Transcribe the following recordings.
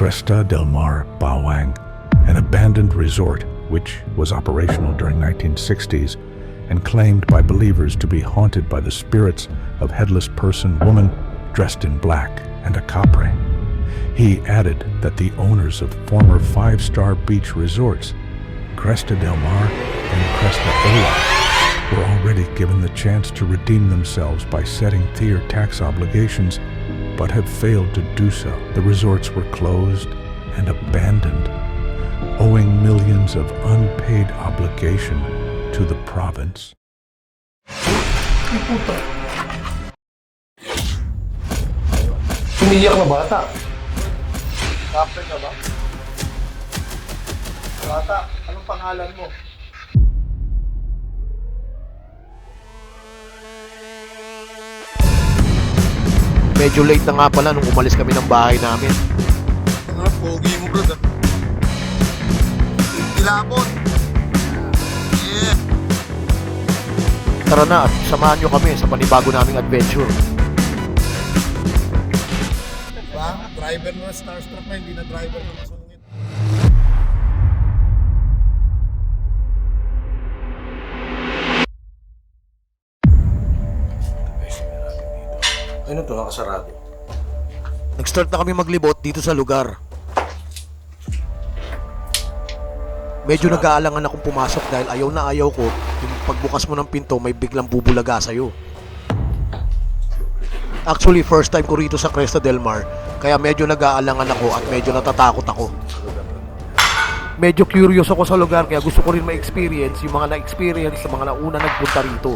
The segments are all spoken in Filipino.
Cresta del Mar Bawang, an abandoned resort which was operational during 1960s and claimed by believers to be haunted by the spirits of headless person woman dressed in black and a capre. He added that the owners of former five-star beach resorts, Cresta del Mar and Cresta Ola, were already given the chance to redeem themselves by setting their tax obligations, but have failed to do so. The resorts were closed and abandoned, owing millions of unpaid obligation to the province. Umiyak na ba? Bata, anong pangalan mo? Medyo late na nga pala nung umalis kami ng bahay namin. Ano, pogi mo bro. Kilabot. Yeah. Tara na at samahan nyo kami sa panibago naming adventure. Diba? Driver na starstruck na, hindi na driver na nakasarado? Nag-start na kami maglibot dito sa lugar. Medyo nag-aalangan akong pumasok dahil ayaw na ayaw ko yung pagbukas mo ng pinto may biglang bubulaga sa'yo. Actually, first time ko rito sa Cresta Del Mar, kaya medyo nag-aalangan ako at medyo natatakot ako. Medyo curious ako sa lugar kaya gusto ko rin ma-experience yung mga na-experience sa mga nauna nagpunta rito.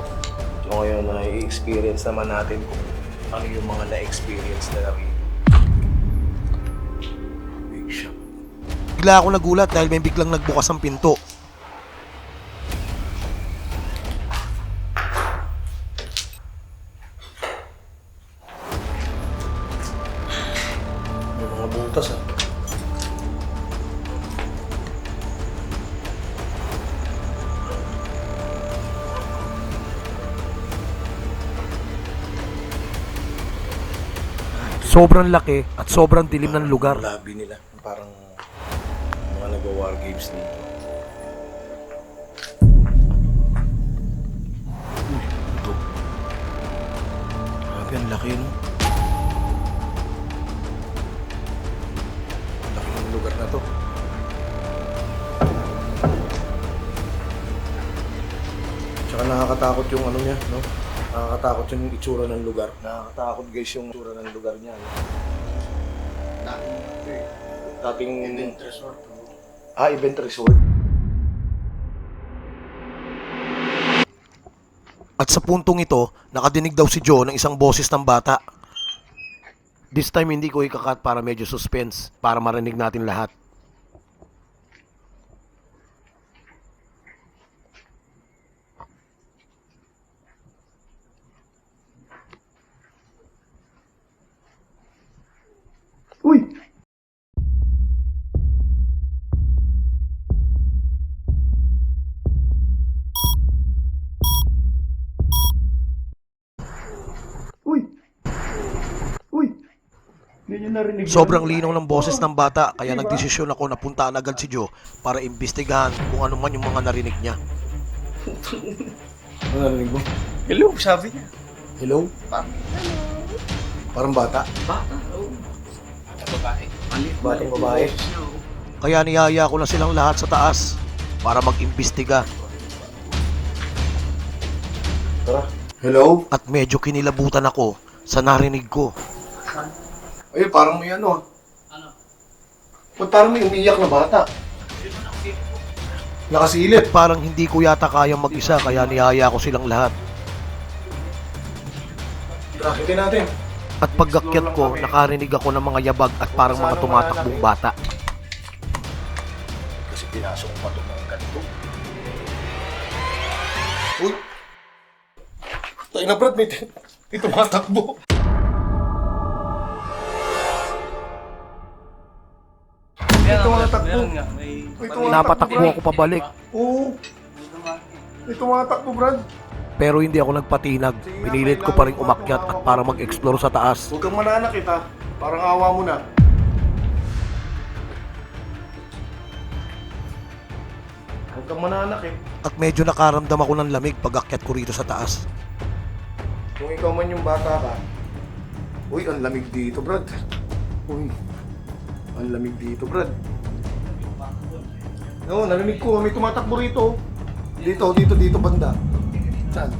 So ngayon, na-experience naman natin kung ano yung mga na-experience na rin. Big. Bigla ako nagulat dahil may biglang nagbukas ang pinto. Sobrang laki at sobrang dilim ng lugar. Labi nila. Parang mga nag-war games dito. Uy, ito. Grabe, ang laki no? Ang laki ng lugar na to. Tsaka nakakatakot yung ano niya, no? Nakakatakot yung itsura ng lugar. Nakakatakot guys yung itsura ng lugar niya. Dating event resort. Ah, event resort. At sa puntong ito, nakadinig daw si Joe ng isang boses ng bata. This time hindi ko ikakat para medyo suspense, para marinig natin lahat. Sobrang linaw ng boses ng bata, kaya nagdesisyon ako na puntaan agad si Joe para imbestigahan kung ano man yung mga narinig niya. Ano narinig mo? Hello, sabi niya. Hello? Parang bata? Batang babae. Kaya niyaya ko na silang lahat sa taas para mag-imbestiga Tara. Hello? at medyo kinilabutan ako sa narinig ko. Ay, parang may ano. Ano? Ba't parang may umiyak na bata? Nakasilip. Parang hindi ko yata kayang mag-isa kaya niyaya ko silang lahat. Tara, hitin natin. At paggakyat ko, nakarinig ako ng mga yabag at parang mga tumatakbong bata. Kasi pinasok ko pa itong mga ganito. Uy! Tayo na Brad, may, may tumatakbo. Ito May tumatakbo. May Napatakbo ako pabalik. Oo. Ito May tumatakbo, Brad. Pero hindi ako nagpatinag. Pinilit ko pa rin umakyat at para mag-explore sa taas. Huwag kang mananak kita. Parang awa mo na. Huwag kang mananak eh. At medyo nakaramdam ako ng lamig pag akyat ko rito sa taas. Kung ikaw man yung bata ka, Uy, ang lamig dito, Brad. Uy, ang lamig dito, Brad. Oo, nalamig ko. May tumatakbo rito. Dito, dito, dito, banda. Saan?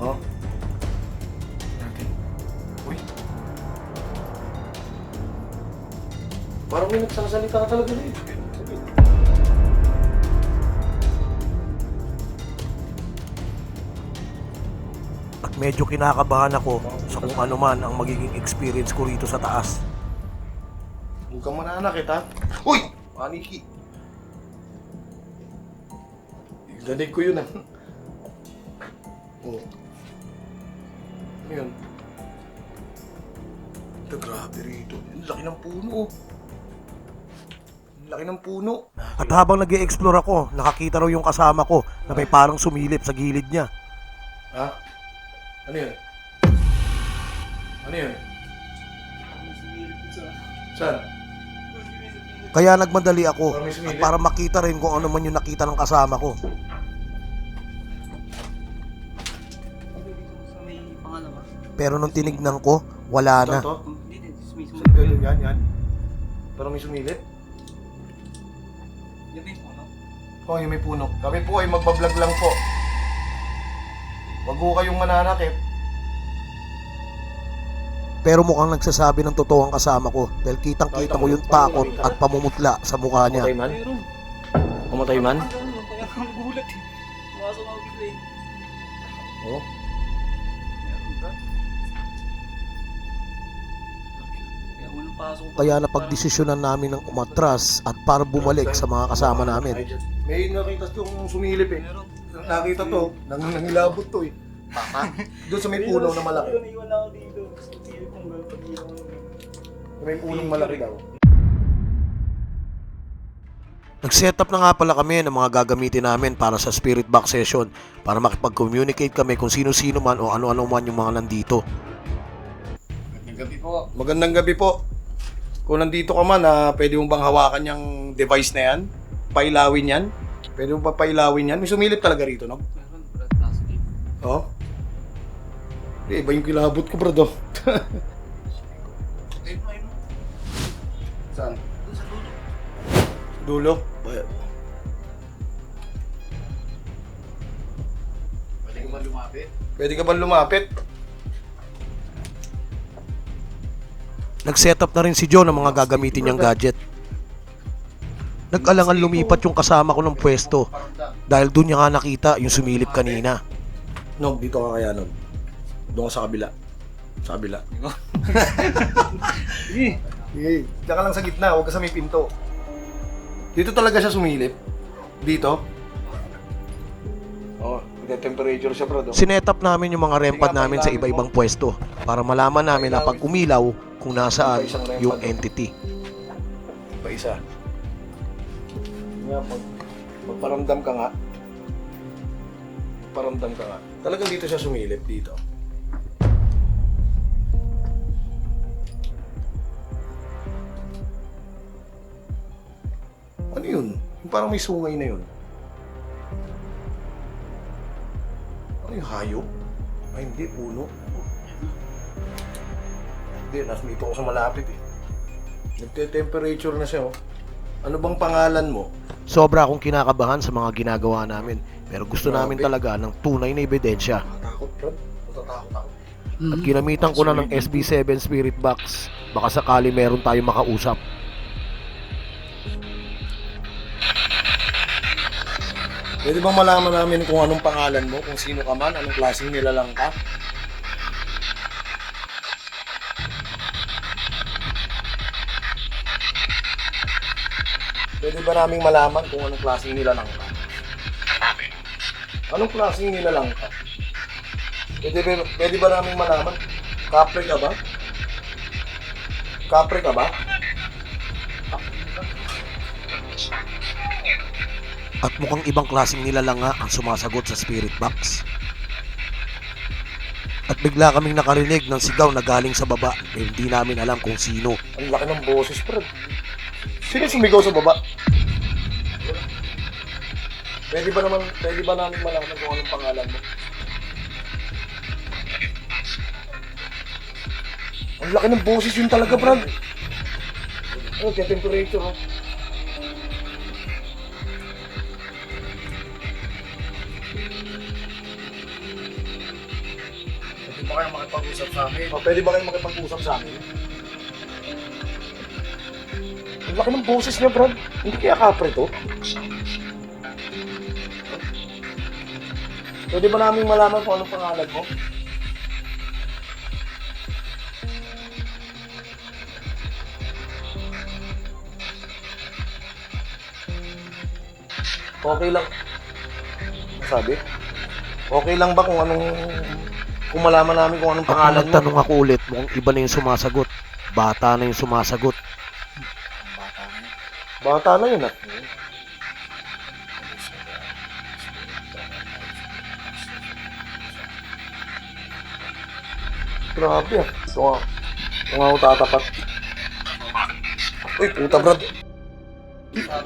Oh. Uy. Parang may nagsasalita talaga dito. Medyo kinakabahan ako sa kung ano man ang magiging experience ko rito sa taas. Huwag kang mananakit, ha? Uy! Paniki! Danig ko yun, ha? Oh. Ano yun? Ito, grabe rito. Ang laki ng puno, oh. Ang laki ng puno. At habang nag explore ako, nakakita raw yung kasama ko na may parang sumilip sa gilid niya. Ha? Ano yun? Ano yun? Saan? Kaya nagmadali ako Parang may at para makita rin kung ano man yung nakita ng kasama ko. sa may pangalawa. Pero nung tinignan ko, wala na. Ito, to? Hindi din, mismo. Saan ganun? Yan, yan. Parang may sumilip. Yung puno? Oo, yung may puno. Kami po ay magbablog lang po. Huwag ko kayong mananakit. Pero mukhang nagsasabi ng totoo ang kasama ko dahil kitang kita ko yung takot at pamumutla sa mukha niya. Pumatay man? Pumatay man? Nagulat eh. Pumasok ako bigla eh. Oo. Kaya napagdesisyonan namin ng umatras at para bumalik sa mga kasama namin. May nakita yung sumilip eh. Nakita to, nang nangilabot to eh. Paka. Doon sa may puno na malaki. Naiwan ako dito. Ko. Sa may punong malaki daw. Nag-set up na nga pala kami ng mga gagamitin namin para sa spirit box session para makipag-communicate kami kung sino-sino man o ano-ano man yung mga nandito. Magandang gabi po. Kung nandito ka man, ah, pwede mong bang hawakan yung device na yan? Pailawin yan? Pwede mong pa pailawin yan? May sumilip talaga rito, no? Meron, Brad. Nasa dito. Oo. Eh, iba yung kilabot ko, bro. do. Ayun mo, ayun mo. Saan? Doon sa dulo. Dulo? Ba- Pwede ka ba lumapit? Pwede ka bang lumapit? Nag-set up na rin si John ng mga gagamitin niyang gadget. Nag-alangan lumipat yung kasama ko ng pwesto dahil doon niya nga nakita yung sumilip kanina. Nog, dito ka kaya, Nog. Doon ka sa kabila. Sa kabila. Sige. Sige. Diyan ka lang sa gitna, huwag ka sa may pinto. Dito talaga siya sumilip. Dito. Oo, oh, temperature siya, bro. do. Sinet up namin yung mga rempad namin sa iba-ibang pwesto para malaman namin na pag umilaw kung nasaan yung entity. Pa isa. Nga, pag, pagparamdam ka nga. Paramdam ka nga. Talagang dito siya sumilip, dito. Ano yun? Parang may sungay na yun. Ano yung hayop? Ay, hindi, puno. Hindi, nasa dito ako sa malapit eh. Nagte-temperature na siya oh. Ano bang pangalan mo? Sobra akong kinakabahan sa mga ginagawa namin pero gusto Grabe. namin talaga ng tunay na ebidensya. Natatakot, bro. Natatakot ako. At ginamitan ko na ng SB7 Spirit Box. Baka sakali meron tayong makausap. Pwede bang malaman namin kung anong pangalan mo, kung sino ka man, anong klaseng nilalang ka? Pwede ba naming malaman kung anong klaseng nilalang ka? Anong klaseng nilalang ka? Pwede ba, pwede ba naming malaman? Kapre ka ba? Kapre ka ba? At mukhang ibang klaseng nilalang nga ang sumasagot sa Spirit Box. At bigla kaming nakarinig ng sigaw na galing sa baba eh, hindi namin alam kung sino. Ang laki ng boses, bro. Sino sumigaw sa baba? Pwede ba naman, pwede ba namin malaman kung anong pangalan mo? Ang laki ng boses yun talaga, Brad. Ano, kaya temperature, oh. Pwede ba kayo makipag-usap sa amin? O, pwede ba kayo makipag-usap sa amin? Ang laki ng boses niya, Brad. Hindi kaya kapre to? Pwede ba namin malaman kung anong pangalan mo? Okay lang. Sabi? Okay lang ba kung anong... Kung malaman namin kung anong At pangalan mo? nagtanong ako ulit, mukhang iba na yung sumasagot. Bata na yung sumasagot. Bata na yun ah. Grabe ah. Ito nga. Ito nga ako tatapat. Uy, puta brad.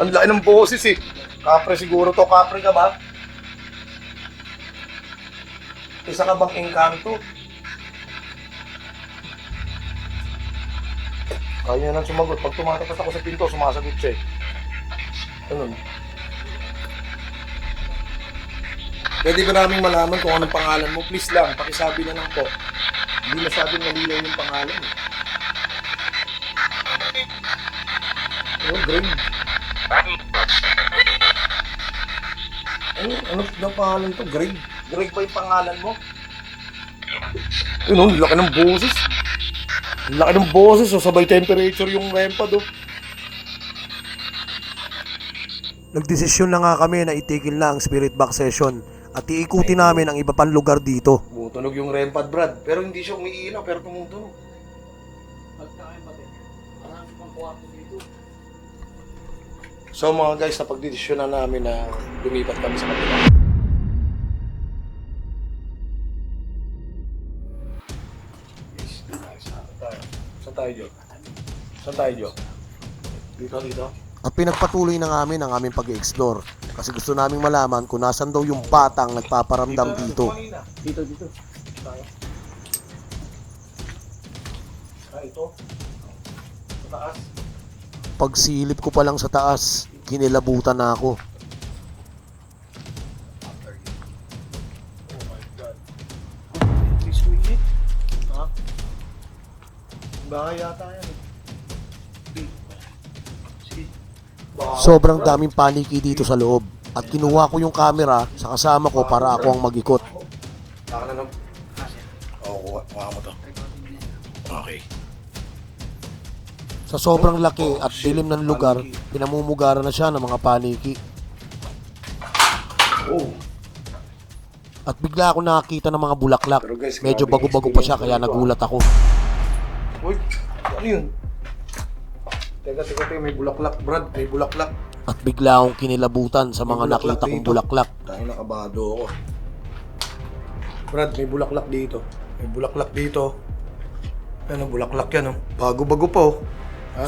Ang laki ng boses eh. Kapre siguro to. Kapre ka ba? Isa ka bang engkanto? Kaya nang sumagot. Pag tumatapat ako sa pinto, sumasagot siya eh. Ganun. Pwede ba namin malaman kung anong pangalan mo? Please lang, pakisabi na lang po. Hindi masyadong malinaw yung pangalan eh. Oh, Greg. Ano, ano na pangalan to? Greg? Greg ba yung pangalan mo? Yun oh, laki ng boses. Ang laki ng boses, oh, sabay temperature yung rempad oh. Nagdesisyon na nga kami na itigil na ang spirit box session at iikuti namin ang iba pang lugar dito. Tumutunog yung rempad, Brad. Pero hindi siya umiilaw, pero tumutunog. So mga guys, napagdidesisyon na namin na lumipat kami sa kabila. Tayo, Jo? Saan tayo, Jo? Dito, dito? At pinagpatuloy na namin ang aming pag-explore kasi gusto naming malaman kung nasan daw yung batang nagpaparamdam dito. Dito, dito. Tayo. Ah, ito. Sa taas. Pagsilip ko pa lang sa taas, kinilabutan na ako. Bahay yata yan. eh. Sobrang daming paniki dito sa loob at kinuha ko yung camera sa kasama ko para ako ang mag-ikot. Saka na lang. Oo, kuha, kuha mo to. Okay. Sa sobrang laki at dilim ng lugar, pinamumugaran na siya ng mga paniki. Oh. At bigla ako nakakita ng mga bulaklak. Medyo bago-bago pa siya kaya dito, nagulat ako. Uy, ano yun? Teka, teka, teka, may bulaklak, Brad. May bulaklak. At bigla akong kinilabutan sa mga bulaklak nakita kong dito. bulaklak. Tayo nakabado ako. Brad, may bulaklak dito. May bulaklak dito. Ano, bulaklak yan, oh. Bago-bago pa, oh.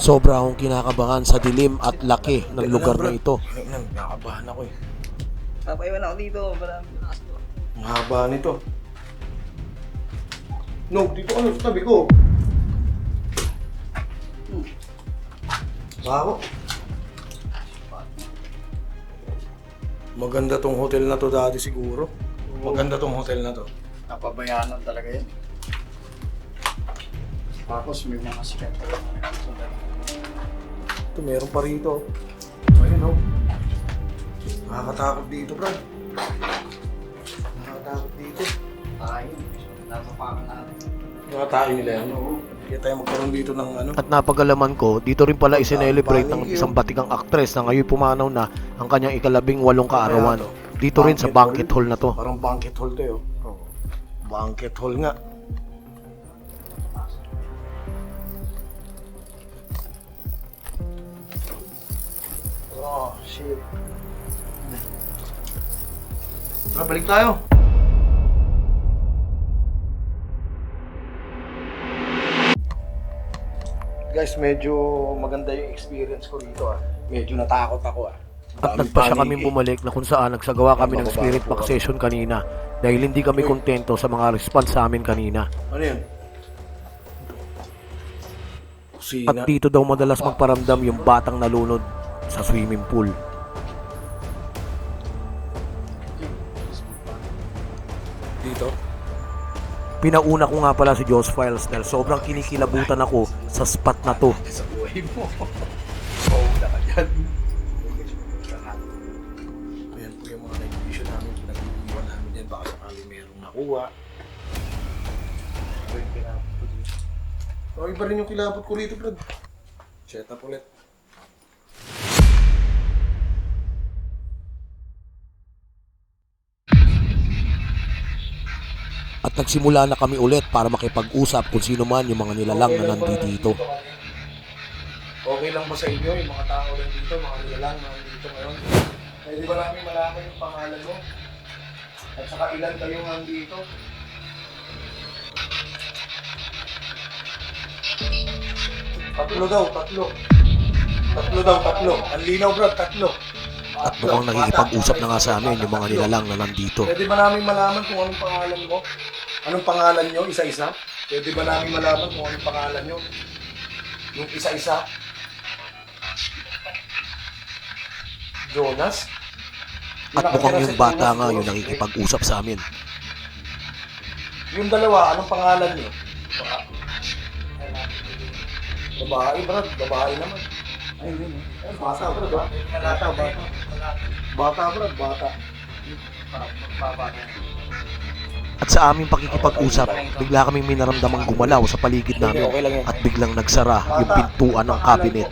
Sobra akong kinakabahan sa dilim at laki ng lugar lang, na ito. Ayun lang, nakakabahan ako, eh. Papaiwan ako dito. Marami na kasi. Ang haba nito. No, dito ano sa tabi ko. Bago. Maganda tong hotel na to dati siguro. Maganda tong hotel na to. Napabayaan talaga yan. Tapos may mga sikat. Ito, meron pa rito. Ayun, oh. Nakakatakot dito, bro. Nakakatakot dito. Tayo. Napapakan natin. Mga tayo nila yan. Kaya tayo magkaroon dito ng ano. At napagalaman ko, dito rin pala isinelebrate ng isang batikang aktres na ngayon pumanaw na ang kanyang ikalabing walong kaarawan. Dito rin sa banquet hall na to. Parang banquet hall to yun. Oh. Banquet hall nga. Oh, shit. Tara, balik tayo. Guys, medyo maganda yung experience ko rito ah. Medyo natakot ako ah. At Daming nagpa siya panic kaming eh. bumalik na kung saan nagsagawa kami ng Bababa spirit po box kami. session kanina dahil hindi kami kontento sa mga response sa amin kanina. Ano yan? Kusina. At dito daw madalas magparamdam yung batang nalunod sa swimming pool. Pinauna ko nga pala si Joss Files dahil sobrang kinikilabutan ako sa spot na to. Sa buhay mo. Oo, na ka dyan. Ayan po namin. Pinag-iiwan namin yan. Merong nakuha. Ito yung iba rin yung kilabot ko rito, Brad. Set up ulit. At nagsimula na kami ulit para makipag-usap kung sino man yung mga nilalang na nandito. Okay lang ba sa inyo yung mga tao nandito, mga nilalang na nandito ngayon? Pwede ba namin malaman yung pangalan mo? At saka ilan kayo nandito? Tatlo daw, tatlo. Tatlo daw, tatlo. Ang linaw bro, tatlo. At mukhang nakikipag-usap na nga sa amin yung mga nilalang na nandito. Pwede ba namin malaman kung anong pangalan mo? Anong pangalan nyo, isa-isa? Pwede ba namin malaman kung anong pangalan nyo? Yung isa-isa? Jonas? At mukhang yung bata Jonas, nga yung nakikipag-usap sa amin. Yung dalawa, anong pangalan nyo? Babae, Brad. Babae naman. Ay, yun. eh. Bata, Brad. ah. Bata, bata. Bata, Brad. Bata. At sa aming pakikipag-usap, bigla kaming minaramdamang gumalaw sa paligid namin at biglang nagsara yung pintuan ng cabinet.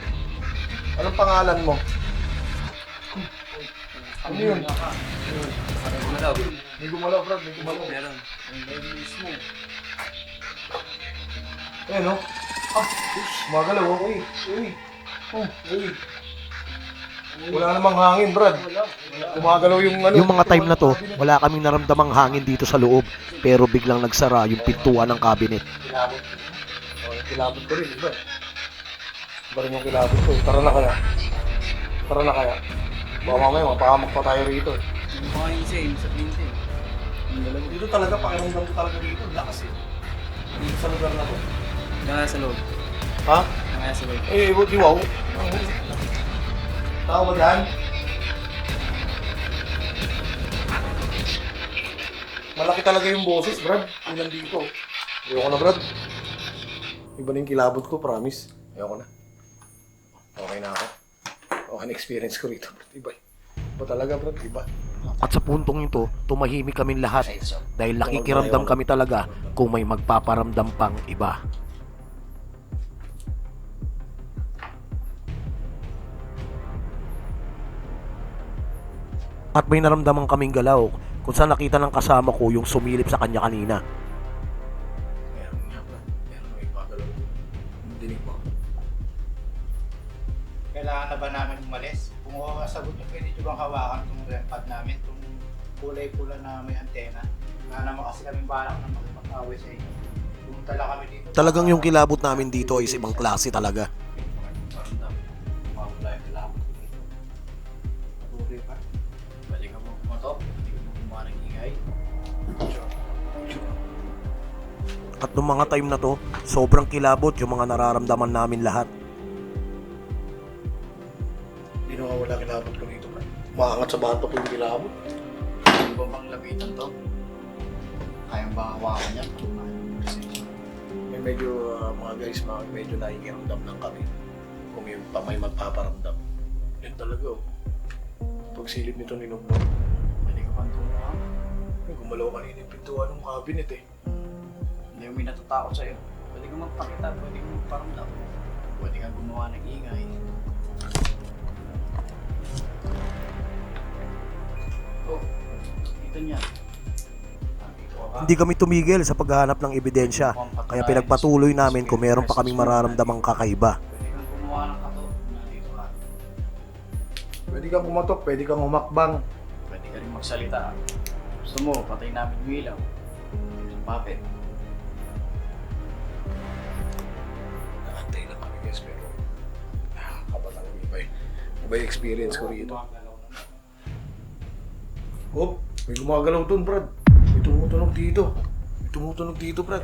Anong pangalan mo? Ano yun? May gumalaw, Brad. May gumalaw. Meron. mismo. Ayan, no? Ah, magalaw. oh. Uy, uy. Oh, uy. Wala namang hangin, Brad. Gumagalaw yung ano. Yung mga time na to, wala kaming naramdamang hangin dito sa loob pero biglang nagsara yung pintuan ng cabinet. Kilabot. Oh, kilabot ko rin, iba. Iba rin yung kilabot ko. Tara na kaya. Tara na kaya. Baka mamaya, mapahamak pa tayo rito. Yung mga isa eh, sa pinte. Dito talaga, pakiramdam ko talaga dito. Lakas eh. Dito sa lugar na to. Kaya sa loob. Ha? Loob. Eh. Tao ba dyan? Malaki talaga yung boses, Brad. Yung nandito. Ayoko na, Brad. Iba na yung kilabot ko, promise. Ayoko na. Okay na ako. Okay na experience ko rito, Brad. Iba. Iba talaga, Brad. Iba. At sa puntong ito, tumahimik kaming lahat dahil nakikiramdam kami talaga kung may magpaparamdam pang iba. At may naramdaman kaming galaw kung saan nakita ng kasama ko yung sumilip sa kanya kanina. Kailangan na ba namin umalis? Kung ako kasagot nyo, pwede nyo bang hawakan itong REM pad namin? Itong kulay pula na may antena. Wala naman kasi kami balak na makipag-away sa inyo. Pumunta lang kami dito. Talagang yung kilabot namin dito is ibang klase talaga. At nung mga time na to, sobrang kilabot yung mga nararamdaman namin lahat. Hindi na wala kilabot ko Brad. Maangat sa bato ko yung kilabot. Pwede ba bang lapitan to? Kayang ba hawakan yan? May medyo, ah, mga guys, mga medyo nakikiramdam lang kami. Kung may, pa may magpaparamdam. Yan talaga, oh. Pag silip nito ni Nugno, Pwede ka bang tumuha? ay, gumalaw kanina yung pintuan ng cabinet eh. Hindi yung may natatakot sa'yo. Pwede kang magpakita, pwede kang magparamdam. Pwede kang gumawa ng ingay. Oh, dito niya. Ba? Hindi kami tumigil sa paghahanap ng ebidensya, kaya pinagpatuloy namin kung meron pa kaming mararamdamang kakaiba. Pwede kang gumawa ng kato. Nandito ka. Pwede kang kumatok, pwede kang humakbang. Pwede ka rin magsalita. Gusto mo, patay namin yung ilaw. Puppet. Yung experience ko rito. Oh, may gumagalaw dun, Brad. May tumutunog dito. May tumutunog dito, Brad.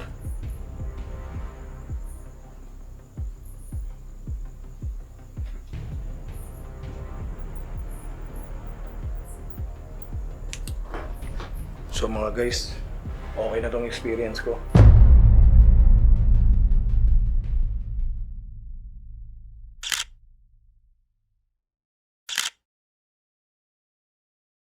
So mga guys, okay na tong experience ko.